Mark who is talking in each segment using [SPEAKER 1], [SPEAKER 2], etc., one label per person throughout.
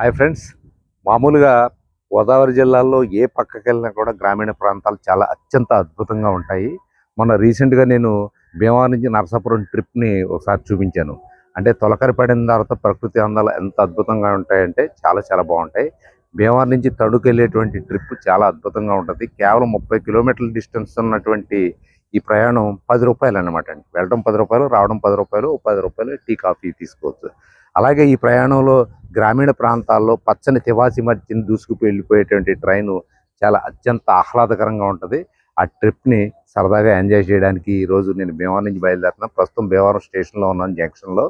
[SPEAKER 1] Hi friends. మామూలుగా గోదావరి జిల్లాలో ఏ పక్కకి వెళ్ళినా కూడా గ్రామీణ ప్రాంతాలు చాలా అత్యంత అద్భుతంగా ఉంటాయి. మొన్న రీసెంట్గా నేను భీమవరం నుంచి నరసాపురం ట్రిప్ని ఒకసారి చూపించాను. అంటే తొలకరి పడిన తర్వాత ప్రకృతి అందాలు ఎంత అద్భుతంగా ఉంటాయంటే చాలా చాలా బాగుంటాయి. భీమవరం నుంచి తడుకు వెళ్ళేటువంటి ట్రిప్ చాలా అద్భుతంగా ఉంటుంది. కేవలం ముప్పై కిలోమీటర్ల డిస్టెన్స్ ఉన్నటువంటి ఈ ప్రయాణం పది రూపాయలు అనమాట అండి. వెళ్ళడం పది రూపాయలు రావడం పది రూపాయలు పది రూపాయలు టీ కాఫీ తీసుకోవచ్చు. అలాగే ఈ ప్రయాణంలో గ్రామీణ ప్రాంతాల్లో పచ్చని తివాసి మధ్యని దూసుకు వెళ్ళిపోయేటువంటి ట్రైను చాలా అత్యంత ఆహ్లాదకరంగా ఉంటుంది. ఆ ట్రిప్ని సరదాగా ఎంజాయ్ చేయడానికి ఈ రోజు నేను భీమవరం నుంచి బయలుదేరుతున్నాను. ప్రస్తుతం భీమవరం స్టేషన్లో ఉన్నాను జంక్షన్లో.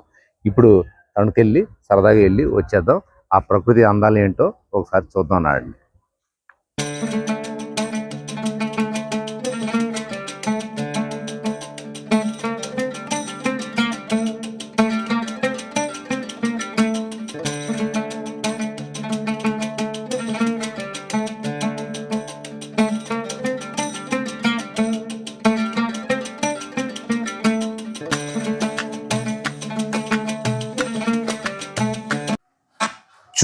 [SPEAKER 1] ఇప్పుడు తణుకెళ్ళి సరదాగా వెళ్ళి వచ్చేద్దాం. ఆ ప్రకృతి అందాలు ఏంటో ఒకసారి చూద్దాం నాడండి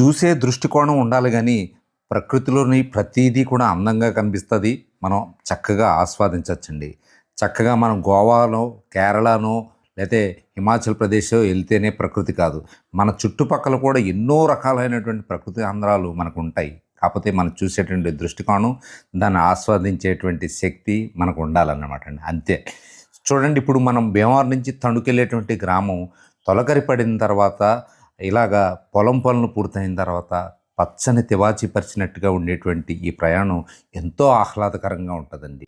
[SPEAKER 1] చూసే దృష్టికోణం ఉండాలి కానీ ప్రకృతిలోని ప్రతిదీ కూడా అందంగా కనిపిస్తుంది. మనం చక్కగా ఆస్వాదించవచ్చండి చక్కగా మనం గోవాలో కేరళనో లేతే హిమాచల్ ప్రదేశ్ వెళ్తేనే ప్రకృతి కాదు. మన చుట్టుపక్కల కూడా ఎన్నో రకాలైనటువంటి ప్రకృతి ఆంధ్రాలు మనకు ఉంటాయి కాకపోతే మనం చూసేటువంటి దృష్టికోణం దాన్ని ఆస్వాదించేటువంటి శక్తి మనకు ఉండాలన్నమాట అండి. అంతే. చూడండి ఇప్పుడు మనం భీమవరం నుంచి తణుకెళ్ళేటువంటి గ్రామం తొలకరి పడిన తర్వాత ఇలాగా పొలం పనులు పూర్తయిన తర్వాత పచ్చని తివాచి పరిచినట్టుగా ఉండేటువంటి ఈ ప్రయాణం ఎంతో ఆహ్లాదకరంగా ఉంటుందండి.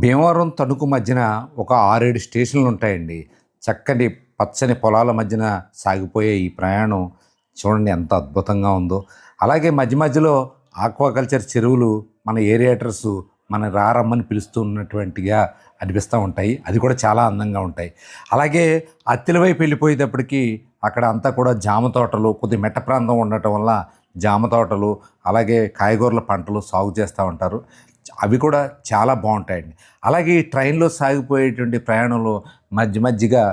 [SPEAKER 1] భీమవరం తణుకు మధ్యన ఒక ఆరేడు స్టేషన్లు ఉంటాయండి. చక్కని పచ్చని పొలాల మధ్యన సాగిపోయే ఈ ప్రయాణం చూడండి ఎంత అద్భుతంగా ఉందో. అలాగే మధ్య మధ్యలో ఆక్వాకల్చర్ చెరువులు మన ఏరియేటర్స్ మన రారమ్మని పిలుస్తున్నటువంటిగా అనిపిస్తూ ఉంటాయి. అది కూడా చాలా అందంగా ఉంటాయి. అలాగే అత్తిల వైపు వెళ్ళిపోయేటప్పటికి అక్కడ అంతా కూడా జామ తోటలు కొద్ది మెట్ట ప్రాంతం ఉండటం వల్ల జామ తోటలు అలాగే కాయగూరల పంటలు సాగు చేస్తూ ఉంటారు. అవి కూడా చాలా బాగుంటాయండి. అలాగే ఈ ట్రైన్లో సాగిపోయేటువంటి ప్రయాణంలో మధ్య మధ్యగా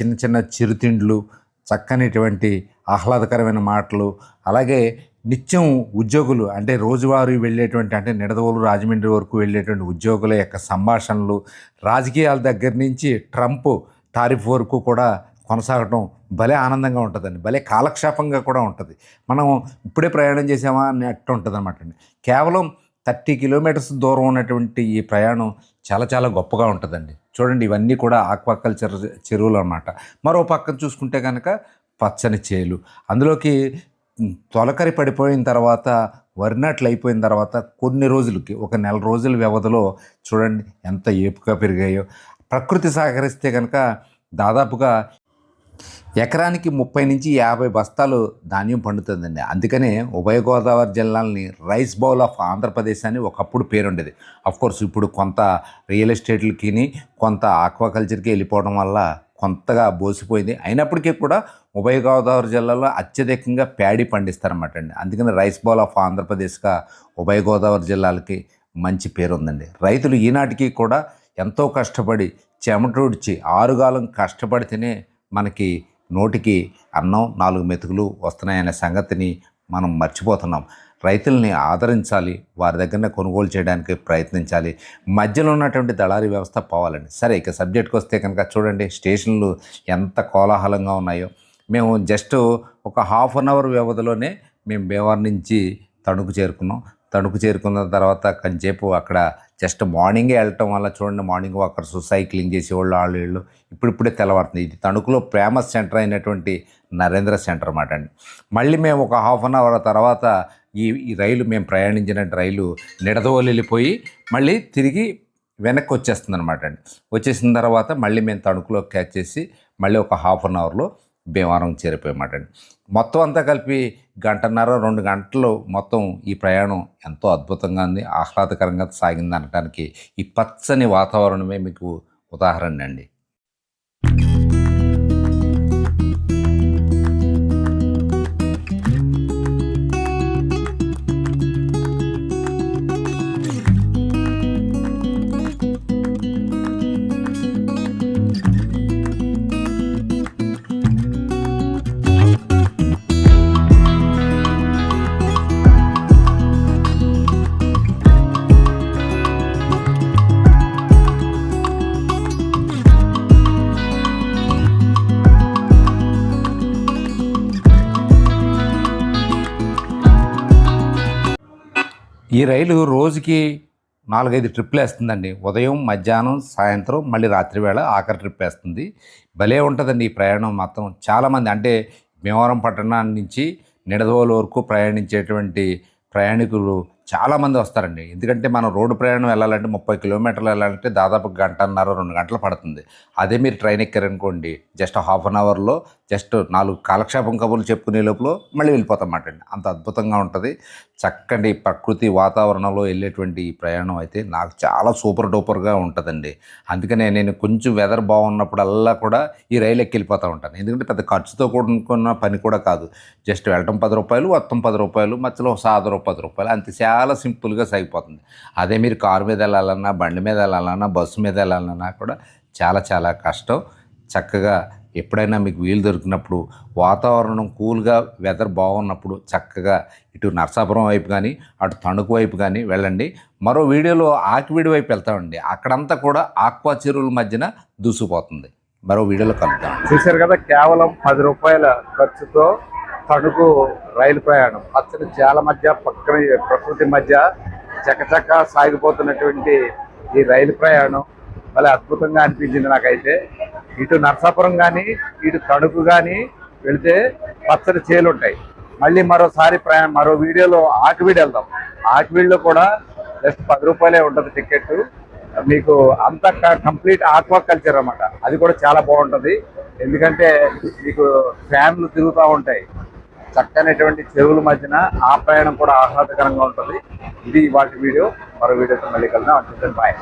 [SPEAKER 1] చిన్న చిన్న చిరుతిండ్లు చక్కనిటువంటి ఆహ్లాదకరమైన మాటలు అలాగే నిత్యం ఉద్యోగులు అంటే రోజువారీ వెళ్ళేటువంటి అంటే నిడదవోలు రాజమండ్రి వరకు వెళ్ళేటువంటి ఉద్యోగుల యొక్క సంభాషణలు రాజకీయాల దగ్గర నుంచి ట్రంప్ టారిఫ్ వరకు కూడా కొనసాగటం భలే ఆనందంగా ఉంటుందండి. భలే కాలక్షేపంగా కూడా ఉంటుంది. మనం ఇప్పుడే ప్రయాణం చేసామా అన్నట్టు ఉంటుంది అనమాట అండి. కేవలం థర్టీ కిలోమీటర్స్ దూరం ఉన్నటువంటి ఈ ప్రయాణం చాలా చాలా గొప్పగా ఉంటుందండి. చూడండి ఇవన్నీ కూడా ఆక్వాకల్చర్ చెరువులు అన్నమాట. మరో పక్కన చూసుకుంటే కనుక పచ్చని చేలు. అందులోకి తొలకరి పడిపోయిన తర్వాత వరినాట్లు అయిపోయిన తర్వాత కొన్ని రోజులకి ఒక నెల రోజుల వ్యవధిలో చూడండి ఎంత ఏపుగా పెరిగాయో. ప్రకృతి సహకరిస్తే కనుక దాదాపుగా ఎకరానికి ముప్పై నుంచి యాభై బస్తాలు ధాన్యం పండుతుందండి. అందుకనే ఉభయ గోదావరి జిల్లాలని రైస్ బౌల్ ఆఫ్ ఆంధ్రప్రదేశ్ అని ఒకప్పుడు పేరుండేది. కోర్స్ ఇప్పుడు కొంత రియల్ ఎస్టేట్లకి కొంత ఆక్వాకల్చర్కి వెళ్ళిపోవడం వల్ల కొంతగా బోసిపోయింది. అయినప్పటికీ కూడా ఉభయ గోదావరి జిల్లాలో అత్యధికంగా ప్యాడీ పండిస్తారన్నమాట అండి అందుకని రైస్ బౌల్ ఆఫ్ ఆంధ్రప్రదేశ్గా ఉభయ గోదావరి జిల్లాలకి మంచి పేరు ఉందండి రైతులు ఈనాటికి కూడా ఎంతో కష్టపడి చెమటూడ్చి ఆరుగాలం కష్టపడితేనే మనకి నోటికి అన్నం నాలుగు మెతుకులు వస్తున్నాయనే సంగతిని మనం మర్చిపోతున్నాం. రైతుల్ని ఆదరించాలి వారి దగ్గరనే కొనుగోలు చేయడానికి ప్రయత్నించాలి. మధ్యలో ఉన్నటువంటి దళారీ వ్యవస్థ పోవాలండి. సరే ఇక సబ్జెక్ట్కి వస్తే కనుక చూడండి స్టేషన్లు ఎంత కోలాహలంగా ఉన్నాయో. మేము జస్ట్ ఒక హాఫ్ అన్ అవర్ వ్యవధిలోనే మేము భీమవరం నుంచి తణుకు చేరుకున్నాం. తణుకు చేరుకున్న తర్వాత కొంచెంసేపు అక్కడ జస్ట్ మార్నింగే వెళ్ళటం వల్ల చూడండి మార్నింగ్ వాకర్స్ సైక్లింగ్ చేసేవాళ్ళు వాళ్ళు వీళ్ళు ఇప్పుడిప్పుడే తెల్లవారుతుంది. ఇది తణుకులో ఫేమస్ సెంటర్ అయినటువంటి నరేంద్ర సెంటర్ అన్నమాట అండి. మళ్ళీ మేము ఒక హాఫ్ అన్ అవర్ తర్వాత ఈ ఈ రైలు మేము ప్రయాణించిన రైలు నిడదవోలు వెళ్ళిపోయి మళ్ళీ తిరిగి వెనక్కి వచ్చేస్తుంది అనమాట అండి. వచ్చేసిన తర్వాత మళ్ళీ మేము తణుకులో క్యాచ్ చేసి మళ్ళీ ఒక హాఫ్ అన్ అవర్లో భీమవరం చేరిపోయామాట అండి మొత్తం అంతా కలిపి గంటన్నర రెండు గంటలు మొత్తం ఈ ప్రయాణం ఎంతో అద్భుతంగా ఉంది. ఆహ్లాదకరంగా సాగింది అనడానికి ఈ పచ్చని వాతావరణమే మీకు ఉదాహరణ అండి ఈ రైలు రోజుకి నాలుగైదు ట్రిప్లు వేస్తుందండి. ఉదయం మధ్యాహ్నం సాయంత్రం మళ్ళీ రాత్రి వేళ ఆఖరి ట్రిప్ వేస్తుంది. భలే ఉంటుందండి ఈ ప్రయాణం మాత్రం. చాలామంది అంటే భీమవరం పట్టణాన్ని నుంచి నిడదవోలు వరకు ప్రయాణించేటువంటి ప్రయాణికులు చాలామంది వస్తారండి. ఎందుకంటే మనం రోడ్డు ప్రయాణం వెళ్ళాలంటే ముప్పై కిలోమీటర్లు వెళ్ళాలంటే దాదాపు గంటన్నర రెండు గంటలు పడుతుంది. అదే మీరు ట్రైన్ ఎక్కారనుకోండి జస్ట్ హాఫ్ అన్ అవర్లో జస్ట్ నాలుగు కాలక్షేపం కబుర్లు చెప్పుకునే లోపల మళ్ళీ వెళ్ళిపోతామాట అండి అంత అద్భుతంగా ఉంటుంది. చక్కటి ప్రకృతి వాతావరణంలో వెళ్ళేటువంటి ఈ ప్రయాణం అయితే నాకు చాలా సూపర్ డూపర్గా ఉంటుందండి. అందుకనే నేను కొంచెం వెదర్ బాగున్నప్పుడల్లా కూడా ఈ రైలు ఎక్కి వెళ్ళిపోతూ ఉంటాను. ఎందుకంటే పెద్ద ఖర్చుతో కూడుకున్న పని కూడా కాదు. జస్ట్ వెళ్ళటం పది రూపాయలు మొత్తం పది రూపాయలు మధ్యలో సాదరు పది రూపాయలు అంతే. చాలా సింపుల్గా సాగిపోతుంది. అదే మీరు కారు మీద వెళ్ళాలన్నా బండి మీద వెళ్ళాలన్నా బస్సు మీద వెళ్ళాలన్నా కూడా చాలా చాలా కష్టం. చక్కగా ఎప్పుడైనా మీకు వీలు దొరికినప్పుడు వాతావరణం కూల్గా వెదర్ బాగున్నప్పుడు చక్కగా ఇటు నర్సాపురం వైపు కానీ అటు తణుకు వైపు కానీ వెళ్ళండి. మరో వీడియోలో ఆకివీడి వైపు వెళ్తామండి. అక్కడంతా కూడా ఆక్వా చెరువుల మధ్యన దూసుకుపోతుంది. మరో వీడియోలో కలుద్దాం.
[SPEAKER 2] చూశారు కదా కేవలం పది రూపాయల ఖర్చుతో తణుకు రైలు ప్రయాణం. పచ్చని చాలా మధ్య పక్కన ప్రకృతి మధ్య చకచక సాగిపోతున్నటువంటి ఈ రైలు ప్రయాణం. భలే అద్భుతంగా అనిపించింది నాకైతే. ఇటు నర్సాపురం కానీ ఇటు తణుకు కానీ వెళితే పచ్చని చేలు ఉంటాయి. మళ్ళీ మరోసారి ప్రయాణం మరో వీడియోలో ఆకివీడు వెళ్దాం. ఆకివీడులో కూడా జస్ట్ పది రూపాయలే ఉంటుంది టికెట్ మీకు అంత కంప్లీట్ ఆక్వా కల్చర్ అనమాట అది కూడా చాలా బాగుంటుంది. ఎందుకంటే మీకు ఫ్యాన్లు తిరుగుతూ ఉంటాయి. చక్కనటువంటి చెరువుల మధ్యన ఆ ప్రయాణం కూడా ఆహ్లాదకరంగా ఉంటుంది. ఇది వాటి వీడియో. మరో వీడియోతో మళ్ళీ కలుద్దాం. అంటే బాయ్.